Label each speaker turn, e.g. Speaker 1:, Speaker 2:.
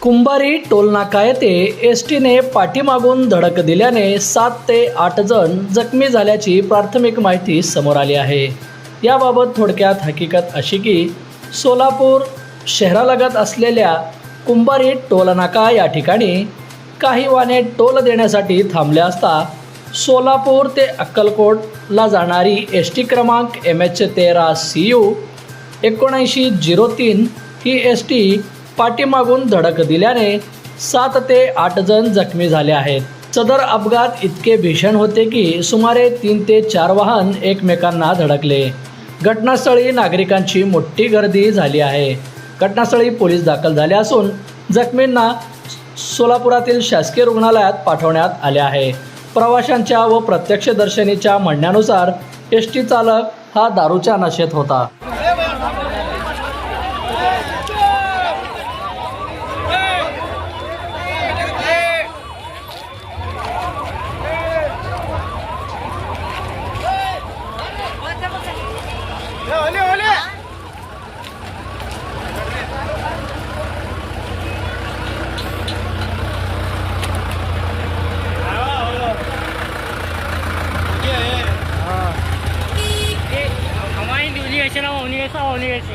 Speaker 1: कुंभारी टोलनाका येथे एस टीने पाठीमागून धडक दिल्याने सात ते आठ जण जखमी झाल्याची प्राथमिक माहिती समोर आली आहे. याबाबत थोडक्यात हकीकत अशी की सोलापूर शहरालगत असलेल्या कुंभारी टोलनाका या ठिकाणी. काही वाहने टोल देण्यासाठी थांबले असता सोलापूर ते अक्कलकोटला जाणारी एस टी क्रमांक एम एच तेरा सी यू एकोणऐंशी झिरो तीन ही एस टी पाठीमागून धडक दिल्याने सात ते आठ जण जखमी झाले आहेत. सदर अपघात इतके भीषण होते की सुमारे तीन ते चार वाहन एकमेकांना धडकले. घटनास्थळी नागरिकांची मोठी गर्दी झाली आहे. घटनास्थळी पोलीस दाखल झाले असून जखमींना सोलापुरातील शासकीय रुग्णालयात पाठवण्यात आले आहे. प्रवाशांच्या व प्रत्यक्षदर्शनीच्या म्हणण्यानुसार एस टी चालक हा दारूच्या नशेत होता. 现在往里面上往里面去